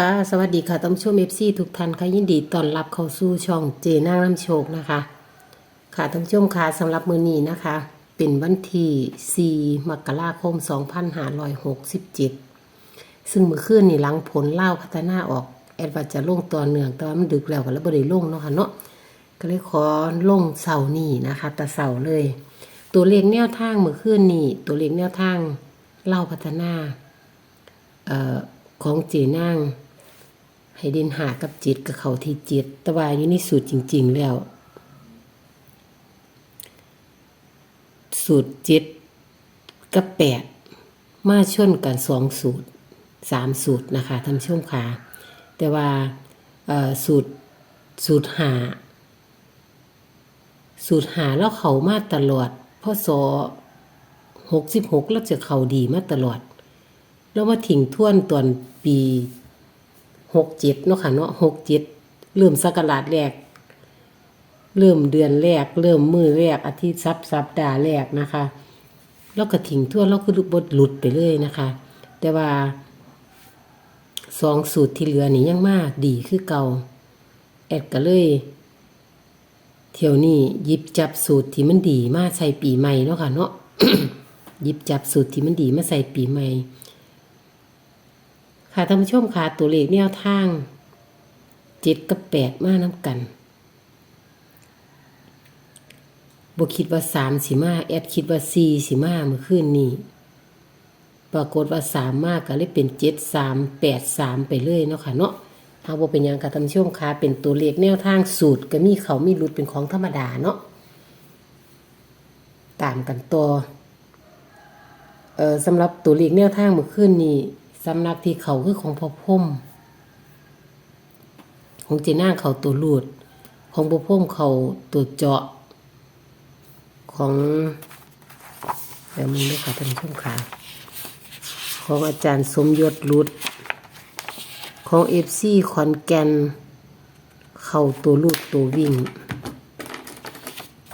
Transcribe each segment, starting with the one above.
ค่ะสวัสดีค่ะท่านผู้ชมเอฟซีทุกท่านค่ะยินดีต้อนรับเข้าสู่ช่องเจนางน้ำโชคนะคะ ค่ะท่านผู้ชมค่ะสำหรับมือนี้นะคะ เป็นวันที่4มกราคม 2567 ซึ่งเมื่อคืนนี่หลังผลเล่าพัฒนาออก แอดว่าจะลงตัวเนื่องแต่ว่ามันดึกแล้วก็แล้วบ่ได้ลงเนาะค่ะเนาะก็เลยขอลงเสานี้นะคะแต่เสาเลย ตัวเลขแนวทางเมื่อคืนนี่ตัวเลขแนวทางเล่าพัฒนาเอ่อของเจนาง ให้เดินหากับจิตกับเขาที่จิตต่ว่าอยู่ในสูตรจริง ๆ แล้ว สูตรเจ็ดกับแปดมาชนกันสองสูตรสามสูตรนะคะท่านผู้ชมค่ะแต่ว่าสูตรสูตรหา สูตรหาแล้วเขามาตลอดพศหกสิบหกแล้วจะเขาดีมาตลอด แล้วมาถิ่งท่วนตอนปี หกเจ็ดเนาะค่ะเนาะหกเจ็ดเริ่มสักราชแรก เริ่มเดือนแรก เริ่มมือแรกอาทิตย์ซับสัปดาแรกนะคะแล้วก็ถิ่งท่วแล้วคือบดหลุดไปเลยนะคะ แต่ว่าสองสูตรที่เหลือนี่ยังมากดีคือเก่าแอดก็เลยเที่ยวนี้ยิบจับสูตรที่มันดีมาใส่ปีใหม่เนาะค่ะเนาะยิบจับสูตรที่มันดีมาใส่ปีใหม่ ค่ะท่านผู้ชมค่ะตัวเลขแนวทางเจ็ดกับแปดมาน้ำกันบคิดว่าสามสิมาแอดคิดว่าสี่สิมาเมื่อคืนนี้ปรากฏว่าสามมากก็เลยเป็นเจ็ดสามแปดสามไปเลยเนาะค่ะเนาะเอาบ่เป็นยังค่ะท่านผู้ชมค่ะเป็นตัวเลขแนวทางสูตรก็มีเขามีรุดเป็นของธรรมดาเนาะตามกันตัวเอ่อสำหรับตัวเลขแนวทางเมื่อคืนนี้ สำนักที่เขาคือของพ่อพุ่มของเจน่าเขาตัวลูด ของพ่อพุ่มเขาตัวเจาะ ของเดี๋ยวมึงด้วยค่ะท่านผู้ชมค่ะของอาจารย์สมยศรุด ของเอฟซีขอนแกน เขาตัวลูดตัววิ่ง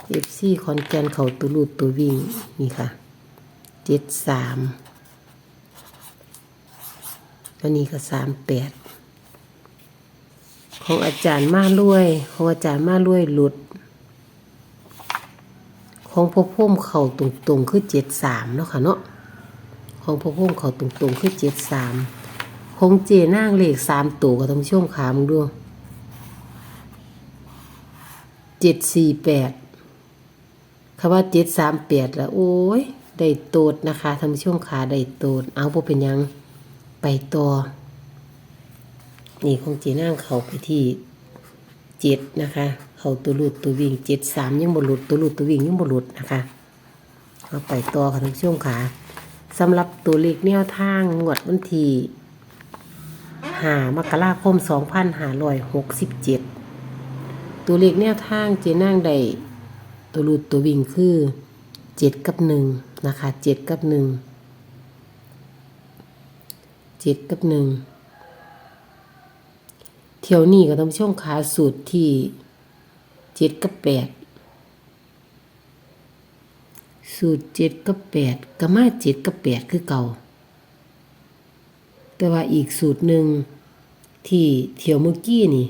เอฟซีขอนแกนเขาตัวลูดตัววิ่งนี่ค่ะเจ็ดสาม อันนี้ก็สามแปดของอาจารย์มาลุยของอาจารย์มาลุยหลุด ของพ่อพุ่มเข่าตรงๆคือเจ็ดสามเนาะค่ะเนาะของพ่อพุ่มเข่าตรงๆคือเจ็ดสามของเจนางเลขสามตัวก็ต้องช่วงขามึงดูเจ็ดสี่แปดคำว่าเจ็ดสามแปดแล้วโอ้ย ได้โตดนะคะทำช่วงขาได้โตดเอาพวเป็นยัง ไปต่อ นี่คงจีนั่งเขาไปที่เจ็ดนะคะ เขาตัวหลุดตัววิ่งเจ็ดสามยังบหลุดตัวหลุดตัววิ่งยังบหลุดนะคะเอาไปต่อค่ะทำช่วงขาสำหรับตัวเลขแนวทางงวดวันที่หามกราคมสองพันห้าร้อยหกสิบเจ็ดตัวเลขแนวทางเจนั่งได้ตัวรูดตัววิ่งคือเจ็ดกับหนึ่งนะคะเจ็ดกับหนึ่ง เจ็ดกับหนึ่งเที่ยวนี้ก็ต้องช่วงขาสูตรที่เจ็ดกับแปดสูตรเจ็ดกับแปดก็มาเจ็ดกับแปดคือเก่า แต่ว่าอีกสูตรหนึ่งที่เที่ยวเมื่อกี้นี่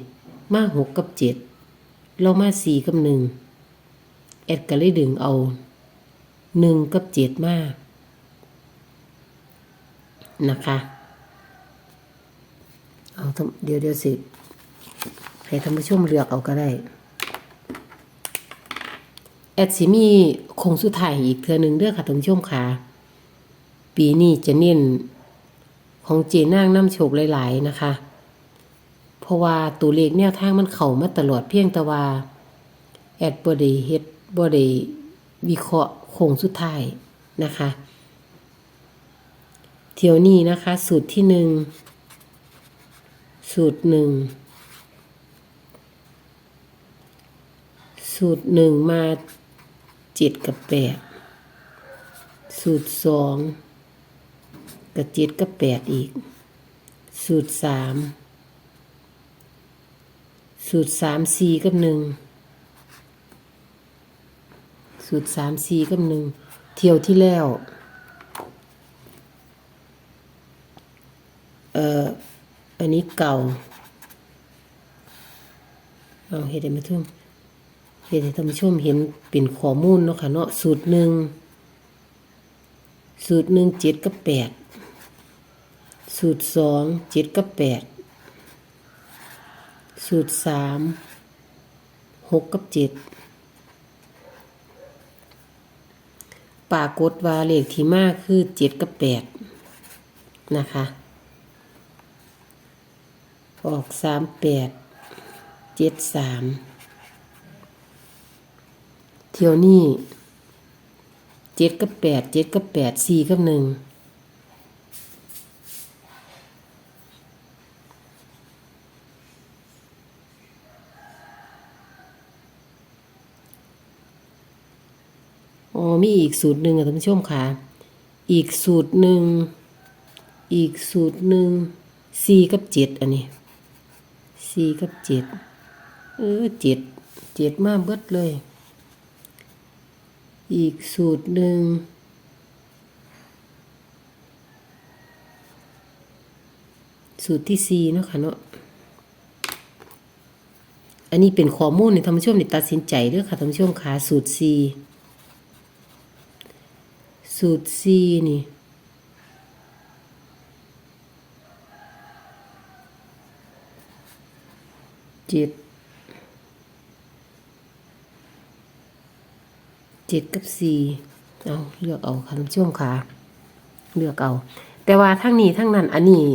มาหกกับเจ็ดเรามาสี่กับหนึ่งแอดก็เลยดึงเอาหนึ่งกับเจ็ดมานะคะ เอาเดี๋ยวเดี๋ยวสิ ให้ท่านผู้ชมเลือกเอาก็ได้ แอดสิมีคงสุดท้ายอีกเทือหนึ่งเด้อค่ะท่านผู้ชมค่ะ ปีนี้จะเน้นของเจนางน้ำโชคหลาย ๆ นะคะ เพราะว่าตัวเลขแนวทางมันเข้ามาตลอดเพียงแต่ว่า แอดบ่ได้เฮ็ดบ่ได้วิเคราะห์โคงสุดท้ายนะคะ เที่ยวนี้นะคะ สูตรที่หนึ่ง สูตรหนึ่งสูตรหนึ่งมาเจ็ดกับแปดสูตรสองกับเจ็ดกับแปดอีก สูตรสามสูตรสามสี่กับหนึ่งสูตรสามสี่กับหนึ่งเที่ยวที่แล้ว เอ่ออันนี้เก่าเอาเฮ็ดให้มาทุ่มเฮ็ดให้ท่านผู้ชมเห็นเป็นข้อมูลเนาะค่ะเนาะสูตรหนึ่งสูตรหนึ่งเจ็ดกับแปดสูตรสองเจ็ดกับแปดสูตรสามหกกับเจ็ดปรากฏว่าเลขที่มากคือเจ็ดกับแปดนะคะ ออกสามแปดเจ็ดสามเที่ยวนี้เจ็ดกับแปดเจ็ดกับแปดสี่กับหนึ่งอ๋อมีอีกสูตรหนึ่งอะท่านผู้ชมค่ะ อีกสูตรหนึ่ง อีกสูตรหนึ่งสี่กับเจ็ดอันนี้ สี่กับเจ็ดเออเจ็ดเจ็ดมาเบิดเลย อีกสูตรหนึ่งสูตรที่สี่เนาะค่ะเนาะอันนี้เป็นข้อมูลในท่านผู้ชมในตัดสินใจเด้อค่ะท่านผู้ชมค่ะสูตรสี่สูตรสี่นี่ จ็ดเจ็ดกับสี่เอาเลือกเอาค่ะท่านผู้ชมค่ะเลือกเอา แต่ว่าทั้งนี้ทั้งนั้น อันนี้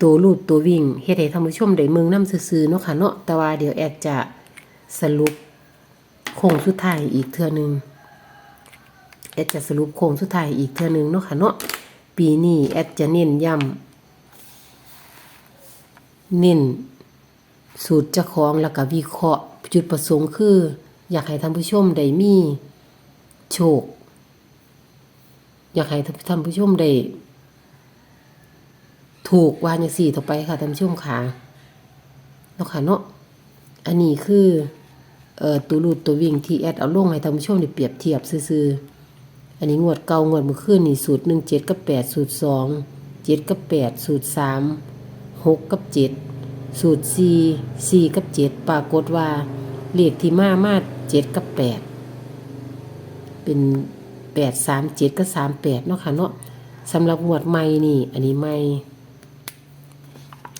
ตัวรูดตัววิ่งเฮ็ดให้ท่านผู้ชมได้มืองน้ำซื่อๆเนาะค่ะเนาะแต่ว่าเดี๋ยวแอดจะสรุปโค้งสุดท้ายอีกเทื่อหนึงแอดจะสรุปโค้งสุดท้ายอีกเทื่อหนึงเนาะค่ะเนาะปีนี้แอดจะเน้นย้ำเน้น สูตรเจ้าของแล้วก็วิเคราะห์จุดประสงค์คือ อยากให้ท่านผู้ชมได้มีโชค อยากให้ท่านผู้ชมได้ถูกวาอย่างสี่ต่อไปค่ะท่านผู้ชมค่ะเนาะค่ะเนาะอันนี้คือเอ่อตัวรูดตัววิ่งที่แอดเอาลงให้ท่านผู้ชมได้เปรียบเทียบซื่อๆอันนี้งวดเก่างวดเมื่อคืนนี่สูตรหนึ่งเจ็ดกับแปดสูตรสองเจ็ดกับแปดสูตรสามหกกับเจ็ด สูตรสี่สี่กับเจ็ดปรากฏว่าเลขที่มามาเจ็ดกับแปดเป็นแปดสามเจ็ดกับสามแปดเนาะค่ะเนาะสำหรับหมวดใหม่นี่ อันนี้ใหม่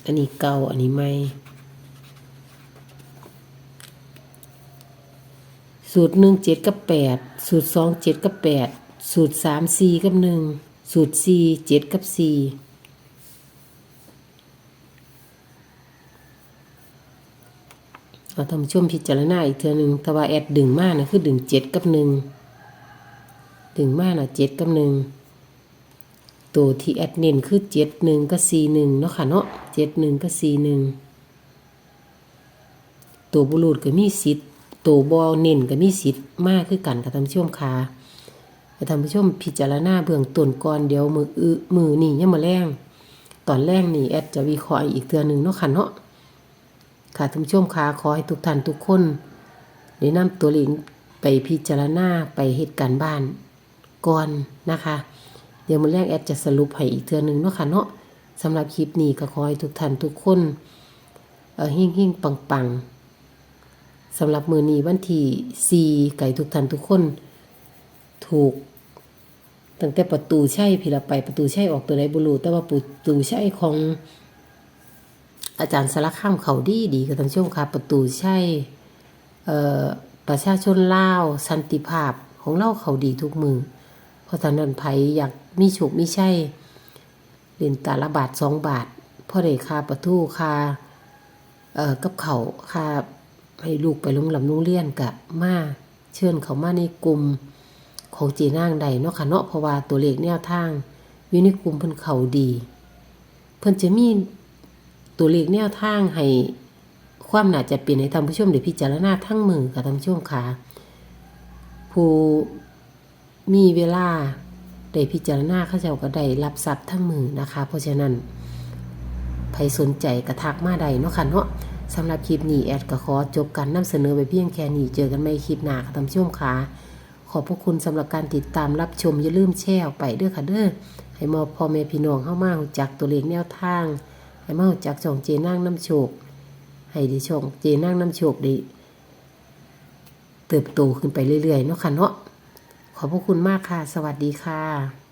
อันนี้เก่าอันนี้ใหม่สูตรหนึ่งเจ็ดกับแปดสูตรสองเจ็ดกับแปดสูตรสามสี่กับหนึ่งสูตรสี่เจ็ดกับสี่ เอาทำช่วมพิจารณาอีกเทือหนึ่งแต่ว่าแอดดึงมากนะคือดึงเจ็ดกับหนึ่งดึงมากนะเจ็ดกับหนึ่งตัวที่แอดเน้นคือเจ็ดหนึ่งก็สี่หนึ่งเนาะค่ะเนาะเจ็ดหนึ่งก็สี่หนึ่งตัวบุรุษก็มีสิทธิ์ตัวบอลเน้นก็มีสิทธิ์มากคือกันกับทำช่วมคาไปทำช่วมพิจารณาเบื้องต้นก่อนเดี๋ยวมืออื้อมือนี่ยังมาแรงตอนแรกนี่แอดจะวิเคราะห์อีกเทือหนึ่งเนาะค่ะเนาะ ค่ะท่านผู้ชมคะขอให้ทุกท่านทุกคนได้นำตัวเลขไปพิจารณาไปเหตุการณ์บ้านก่อนนะคะ เดี๋ยวมือแรกแอดจะสรุปให้อีกเทือหนึงเนาะค่ะเนาะสำหรับคลิปนี้ก็ขอให้ทุกท่านทุกคนเออหิ่งๆปังๆสำหรับมือนี้วันที่4ไก่ทุกท่านทุกคน ถูกตั้งแต่ประตูใช่พี่ละไปประตูใช่ออกตัวไหนบุรูแต่ว่าประตูใช่ของ อาจารย์สารข้ามเขาดีดีกับท่านผู้ชมค่ะประตูใช่ประชาชนลาวสันติภาพของเราเขาดีทุกมือเพราะฉะนั้นไผอยากมีโชคมีใช่เรียนตาละบาทสองบาทพ่อได้ค่าประตูคาเอ่อกับเขาคาให้ลูกไปโรงลำโรงเรียนกะมาเชิญเขามาในกลุ่มของเจนางใดเนาะค่ะเนาะเพราะว่าตัวเลขแนวทางอยู่ในกลุ่มเพิ่นเขาดี เพิ่นจะมี ตัวเลขแนวทางให้ความน่าจะเป็นให้ท่านผู้ชมได้พิจารณาทั้งมือกับท่านผู้ชมค่ะผู้มีเวลาได้พิจารณาเขาเจ้าก็ได้รับทรัพย์ทั้งมือนะคะ เพราะฉะนั้นใครสนใจกระทักมาใดเนาะค่ะเนาะสำหรับคลิปนี้แอดก็ขอจบการนำเสนอไปเพียงแค่นี้เจอกันใหม่คลิปหน้าค่ะท่านผู้ชมค่ะขอบพระคุณสำหรับการติดตามรับชมอย่าลืมแชร์ออกไปเด้อค่ะเด้อให้มอพ่อแม่พี่น้องเข้ามาจักตัวเลขแนวทาง ให้มาจากช่องเจนางน้ำโชกให้ได้ช่องเจนางน้ำโชกได้เติบโตขึ้นไปเรื่อยๆเนาะค่ะเนาะขอบพระคุณมากค่ะ สวัสดีค่ะ